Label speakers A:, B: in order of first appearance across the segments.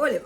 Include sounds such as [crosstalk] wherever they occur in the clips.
A: ওলে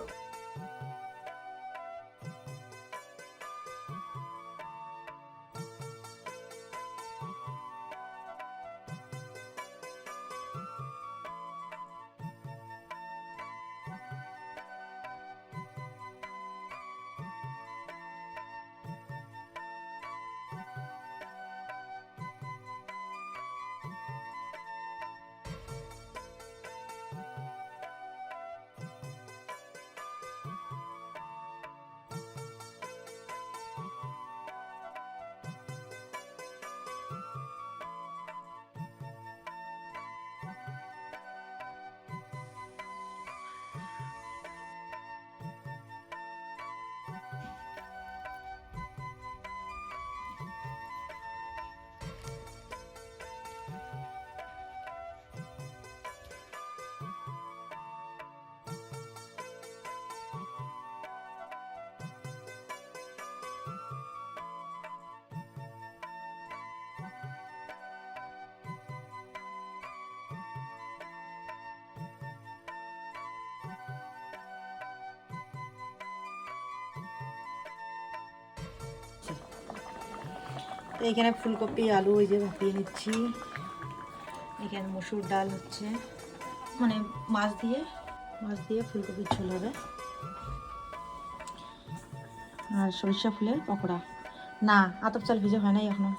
A: তো এখানে ফুলকপি, আলু, ওই যে ভাপিয়ে নিচ্ছি। এখানে মসুর ডাল হচ্ছে। মানে মাছ দিয়ে মাছ দিয়ে ফুলকপি ঝোল হবে। আর সরিষা ফুলের পকোড়া। না, আতপ চাল ভিজে হয় নাই এখনও।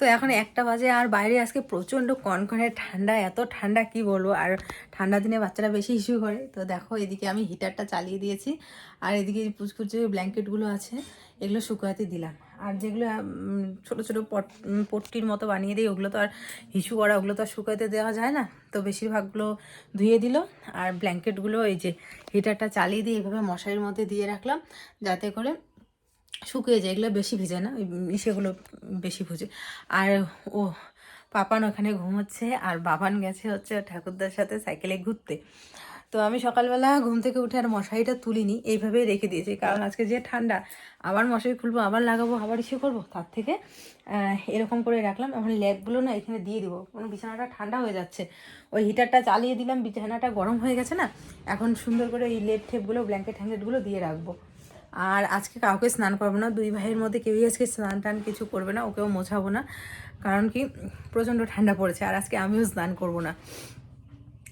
A: তো এখন একটা বাজে আর বাইরে আজকে প্রচণ্ড কনকনে ঠান্ডা, এত ঠান্ডা কি বলব? আর ঠান্ডা দিনে বাচ্চারা বেশি ইস্যু করে। তো দেখো, এদিকে আমি হিটারটা চালিয়ে দিয়েছি। আর এদিকে পুচকুর যে ব্ল্যাঙ্কেটগুলো আছে, এগুলো শুকাতে দিলাম। আর যেগুলো ছোটো ছোটো পট পট্টির মতো বানিয়ে দিই, ওগুলো তো আর হিসু করা, ওগুলো তো আর শুকাতে দেওয়া যায় না। তো বেশিরভাগগুলো ধুয়ে দিল। আর ব্ল্যাঙ্কেটগুলো এই যে হিটারটা চালিয়ে দিয়ে এইভাবে মশারির মধ্যে দিয়ে রাখলাম, যাতে করে শুকিয়ে যায়, এগুলো বেশি ভিজে না, ওই সেগুলো বেশি ভুজে। আর ও, পাপান ওখানে ঘুমোচ্ছে, আর বাবান গেছে হচ্ছে ঠাকুরদার সাথে সাইকেলে ঘুরতে। তো আমি সকালবেলা ঘুম থেকে উঠে আর মশারিটা তুলিনি, এইভাবেই রেখে দিয়েছি। কারণ আজকে যে ঠান্ডা, আবার মশারি খুলবো, আবার লাগাবো, আবার ইসে করব, তার থেকে এরকম করে রাখলাম। এখন লেপগুলো না এখানে দিয়ে দিব। কারণ বিছানাটা ঠান্ডা হয়ে যাচ্ছে। ওই হিটারটা চালিয়ে দিলাম, বিছানাটা গরম হয়ে গেছে না? এখন সুন্দর করে এই লেপ ঠেপগুলো ব্ল্যাঙ্কেট হ্যাঙ্কেটগুলো দিয়ে রাখব। আর আজকে কাউকে স্নান করব না। দুই ভাইয়ের মধ্যে কেউই আজকে স্নান টান কিছু করবে না, ওকেও মোছাবো না। কারণ কি, প্রচণ্ড ঠান্ডা পড়েছে আর আজকে আমিও স্নান করব না।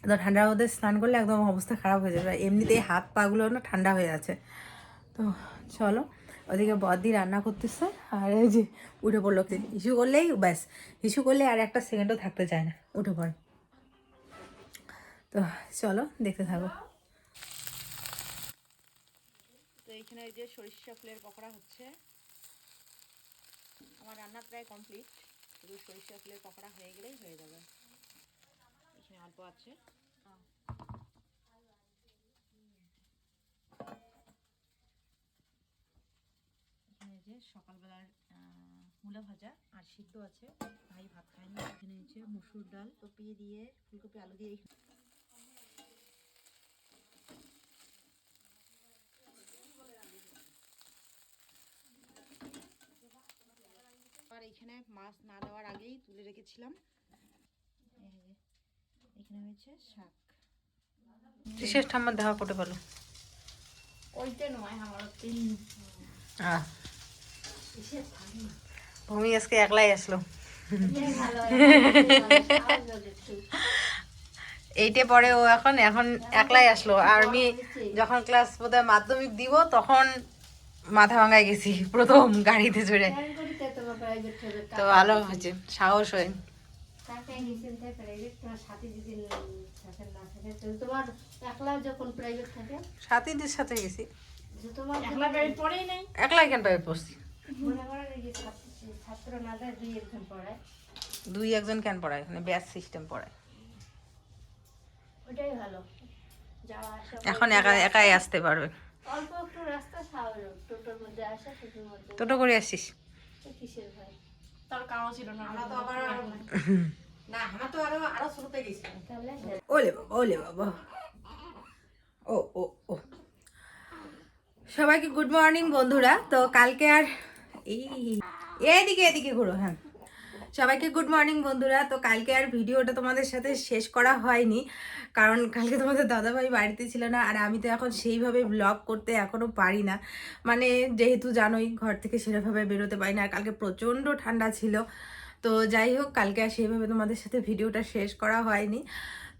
A: তো ঠান্ডার মধ্যে স্নান করলে একদম অবস্থা খারাপ হয়ে যাবে। এমনিতেই হাত পাগুলো না ঠান্ডা হয়ে আছে। তো চলো, ওদিকে বদি রান্না করতেছে আর এই যে উঠে পড়ল ইস্যু করলেই ব্যাস। ইস্যু করলে আর একটা সেকেন্ডও থাকতে চায় না। উঠে পড়। তো চলো, দেখতে থাকো তো এখানে যে সরিষা ফুলের পকোড়া হচ্ছে। আমার রান্না প্রায় কমপ্লিট। শুধু সরিষা ফুলের পকোড়া হয়ে গেলেই হয়ে যাবে। এখানে অল্প আছে। এখানে যে সকালবেলার মূলা ভাজা আর সিদ্ধ আছে। ভাই ভাত খায়নি এখানে হচ্ছে মুসুর ডাল কপি দিয়ে, ফুলকপি, আলু দিয়ে। এখানে মাছ না দেওয়ার আগেই তুলে রেখেছিলাম। এখানে হয়েছে শাক। বিশেষ ঠাম্মার দেখা করতে পারল
B: ওইটা নয় আমার তিন।
A: ভূমি আজকে একলাই আসলো। এইটে পরে ও এখন এখন একলাই আসলো। আর আমি যখন ক্লাস বোধহয় মাধ্যমিক দিব তখন মাথা ভাঙায় গেছি প্রথম গাড়িতে চড়ে। তো ভালো হয়েছে সাহস হয়।
B: টাকা নিয়েছেন তাই প্রাইভেট তোমার সাথে যদি সাথে না থাকে তো তোমার একলা যখন প্রাইভেট থাকে?
A: সাথীদের সাথে গেছি।
B: যে তোমার একলা গাড়ি পড়েই নাই?
A: একলাই কেন পাবে পড়ছি
B: মনে দুই একজন
A: কেন পড়ায়? এখানে ব্যাচ সিস্টেম পড়ায়।
B: ওটাই ভালো।
A: এখন একা একাই আসতে পারবে।
B: অল্প একটু রাস্তা টোটোর মধ্যে আসা টোটোর মধ্যে
A: টোটো করে
B: ভাই
C: তার কারণ ছিল না। আমরা তো আবার [laughs] না আমরা তো আরও আরও শুরুতে গেছি।
A: ওলে বাবা ওলে বাবা। ও ও ও। সবাইকে গুড মর্নিং বন্ধুরা। তো কালকে আর এই এদিকে এদিকে ঘুরো হ্যাঁ। সবাইকে গুড মর্নিং বন্ধুরা। তো কালকে আর ভিডিওটা তোমাদের সাথে শেষ করা হয়নি, কারণ কালকে তোমাদের দাদাভাই বাড়িতে ছিল না, আর আমি তো এখন সেইভাবে ব্লগ করতে এখনও পারি না। মানে যেহেতু জানোই ঘর থেকে সেরকমভাবে বেরোতে পারি না, আর কালকে প্রচণ্ড ঠান্ডা ছিল। তো যাই হোক, কালকে আর সেইভাবে তোমাদের সাথে ভিডিওটা শেষ করা হয়নি।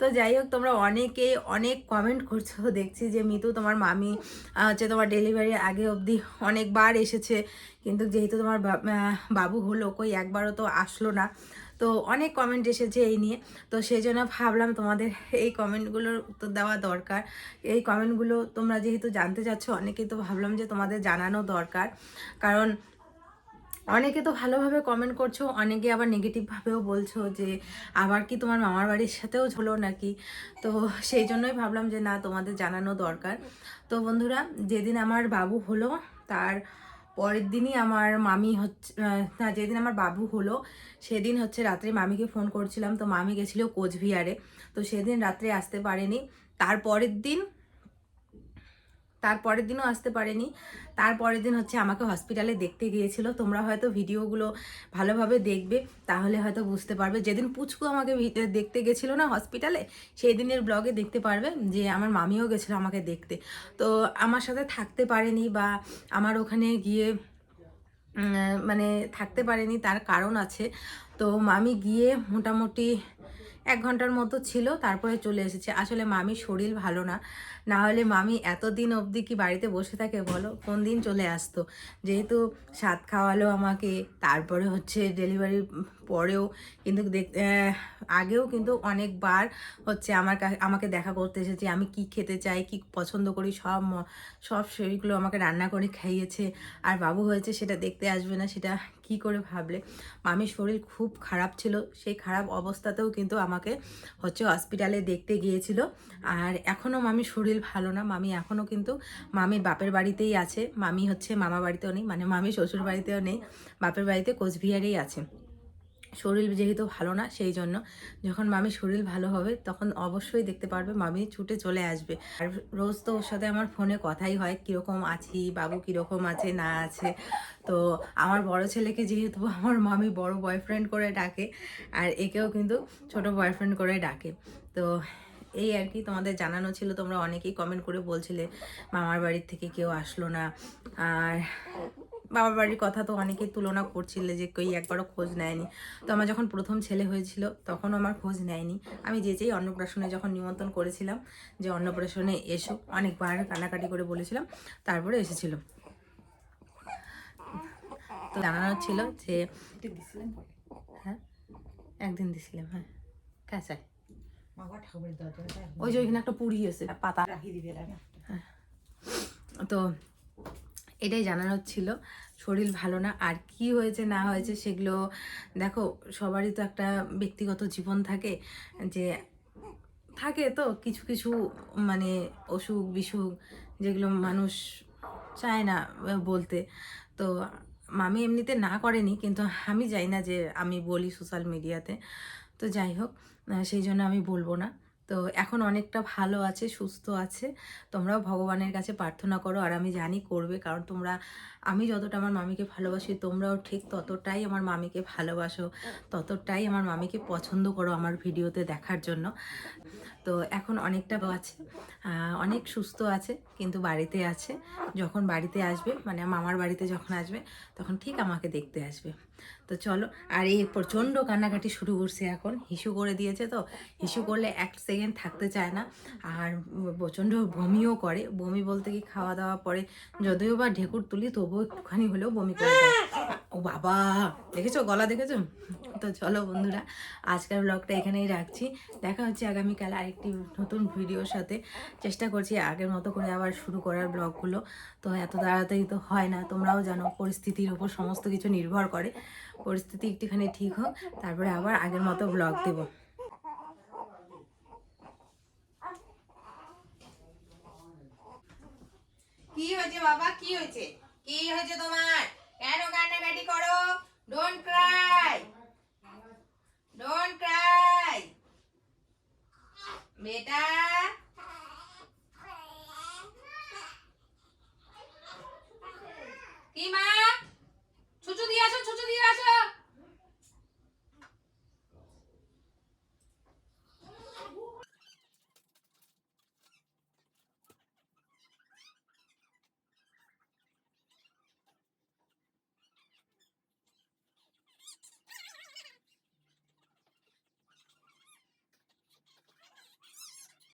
A: তো যাই হোক, তোমরা অনেকে অনেক কমেন্ট করছ। দেখছি যে মিতু তোমার মামি হচ্ছে তোমার ডেলিভারি আগে অবধি অনেকবার এসেছে। কিন্তু যেহেতু তোমার বাবু হলো, কই একবারও তো আসলো না। তো অনেক কমেন্ট এসেছে এই নিয়ে। তো সেই জন্য ভাবলাম তোমাদের এই কমেন্টগুলোর উত্তর দেওয়া দরকার। এই কমেন্টগুলো তোমরা যেহেতু জানতে চাচ্ছ, অনেকেই তো ভাবলাম যে তোমাদের জানানো দরকার। কারণ অনেকে তো ভালোভাবে কমেন্ট করছ, অনেকে আবার নেগেটিভভাবেও বলছো যে, আবার কি তোমার মামার বাড়ির সাথেও হলো নাকি? তো সেই জন্যই ভাবলাম যে, না, তোমাদের জানানো দরকার। তো বন্ধুরা, যেদিন আমার বাবু হলো, তার পরের দিনই আমার মামি হচ্ছে না, যেদিন আমার বাবু হলো, সেদিন হচ্ছে রাত্রে মামিকে ফোন করছিলাম। তো মামি গেছিল কোচবিহারে। তো সেদিন রাত্রে আসতে পারেনি। তার পরের দিন তারপরের দিনও আসতে পারেনি। তারপরের দিন হচ্ছে আমাকে হসপিটালে দেখতে গিয়েছিল। তোমরা হয়তো ভিডিওগুলো ভালোভাবে দেখবে, তাহলে হয়তো বুঝতে পারবে। যেদিন পুচকু আমাকে দেখতে গেছিল না হসপিটালে সেই দিনের ব্লগে দেখতে পারবে যে আমার মামিও গেছিল আমাকে দেখতে। তো আমার সাথে থাকতে পারেনি বা আমার ওখানে গিয়ে মানে থাকতে পারেনি, তার কারণ আছে। তো মামি গিয়ে মোটামুটি এক ঘণ্টার মতো ছিল, তারপরে চলে এসেছে। আসলে মামির শরীর ভালো না। না হলে মামি এতদিন অবধি কি বাড়িতে বসে থাকে বলো? কোন দিন চলে আসতো? যেহেতু স্বাদ খাওয়ালো আমাকে, তারপরে হচ্ছে ডেলিভারির পরেও কিন্তু দেখ আগেও কিন্তু অনেকবার হচ্ছে আমার আমাকে দেখা করতে এসেছে, আমি কি খেতে চাই, কি পছন্দ করি, সব সব সেইগুলো আমাকে রান্না করে খাইয়েছে। আর বাবু হয়েছে সেটা দেখতে আসবে না, সেটা কি করে ভাবলে? মামির শরীর খুব খারাপ ছিল। সেই খারাপ অবস্থাতেও কিন্তু আমাকে হচ্ছে হসপিটালে দেখতে গিয়েছিল। আর এখনও মামির শরীর ভালো না। মামি এখনও কিন্তু মামির বাপের বাড়িতেই আছে। মামি হচ্ছে মামা বাড়িতেও নেই। মানে মামি শ্বশুর বাড়িতেও নেই। বাপের বাড়িতে কোচবিহারেই আছে। শরীর যেহেতু ভালো না, সেই জন্য যখন মামির শরীর ভালো হবে তখন অবশ্যই দেখতে পারবে মামি ছুটে চলে আসবে। আর রোজ তো ওর সাথে আমার ফোনে কথাই হয়, কীরকম আছি, বাবু কীরকম আছে, না আছে। তো আমার বড় ছেলেকে যেহেতু আমার মামি বড় বয়ফ্রেন্ড করে ডাকে, আর একেও কিন্তু ছোট বয়ফ্রেন্ড করে ডাকে। তো এই আর কি তোমাদের জানানো ছিল, তোমরা অনেকেই কমেন্ট করে বলছিলে, মামার বাড়ির থেকে কেউ আসলো না। আর বাবার বাড়ির কথা তো অনেকেই তুলনা করছিলে যে কই একবারও খোঁজ নেয়নি। তো আমার যখন প্রথম ছেলে হয়েছিল তখন আমার খোঁজ নেয়নি। আমি যে যেই অন্নপ্রাশনে যখন নিমন্ত্রণ করেছিলাম যে অন্নপ্রাশনে এসো অনেকবার কানাকাটি করে বলেছিলাম তারপরে এসেছিল। তো জানানো ছিল যে হ্যাঁ একদিন দিছিলাম হ্যাঁ। কাঁচায়। ওই যে ওইখানে একটা পুরি আছে। পাতা
C: রাখি দিবে না
A: তো এটাই জানানোর ছিল। শরীর ভালো না, আর কি হয়েছে না হয়েছে সেগুলো দেখো, সবারই তো একটা ব্যক্তিগত জীবন থাকে যে থাকে তো কিছু কিছু মানে অসুখ বিসুখ যেগুলো মানুষ চায় না বলতে। তো মামি এমনিতে না করেনি, কিন্তু আমি যাই না যে আমি বলি সোশ্যাল মিডিয়াতে তো। যাই হোক সেই জন্য আমি বলব না। তো এখন অনেকটা ভালো আছে, সুস্থ আছে। তোমরাও ভগবানের কাছে প্রার্থনা করো আর আমি জানি করবে, কারণ তোমরা, আমি যতটা আমার মামিকে ভালোবাসি, তোমরাও ঠিক ততটাই আমার মামিকে ভালোবাসো, ততটাই আমার মামিকে পছন্দ করো আমার ভিডিওতে দেখার জন্য। তো এখন অনেকটা আছে। অনেক সুস্থ আছে, কিন্তু বাড়িতে আছে। যখন বাড়িতে আসবে মানে মামার বাড়িতে যখন আসবে, তখন ঠিক আমাকে দেখতে আসবে। তো চলো, আর এই প্রচণ্ড কান্নাকাটি শুরু করছে এখন। হিসু করে দিয়েছে তো, হিসু করলে এক সেকেন্ড থাকতে চায় না। আর প্রচণ্ড বমিও করে। বমি বলতে কি খাওয়া দাওয়া পরে, যদিও বা ঢেকুর তুলি, তবুও একটুখানি হলেও বমি করে দেয়। ও বাবা, দেখেছ গলা দেখেছ? তো চলো বন্ধুরা, আজকের ব্লগটা এখানেই রাখছি। দেখা হচ্ছে আগামীকাল আরেকটি নতুন ভিডিওর সাথে। চেষ্টা করছি আগের মতো করে আবার শুরু করার ব্লগগুলো তো এত তাড়াতাড়ি তো হয় না, তোমরাও জানো পরিস্থিতির উপর সমস্ত কিছু নির্ভর করে। পরিস্থিতি একটুখানি ঠিক হোক, তারপরে আবার আগের মতো ব্লগ দেবো। কি হয়েছে বাবা? কি হয়েছে? কি হয়েছে তোমার? Don't cry. Don't cry. বেটা কি মা ছুচু দিয়ে আসো ছুচু দিয়ে আসো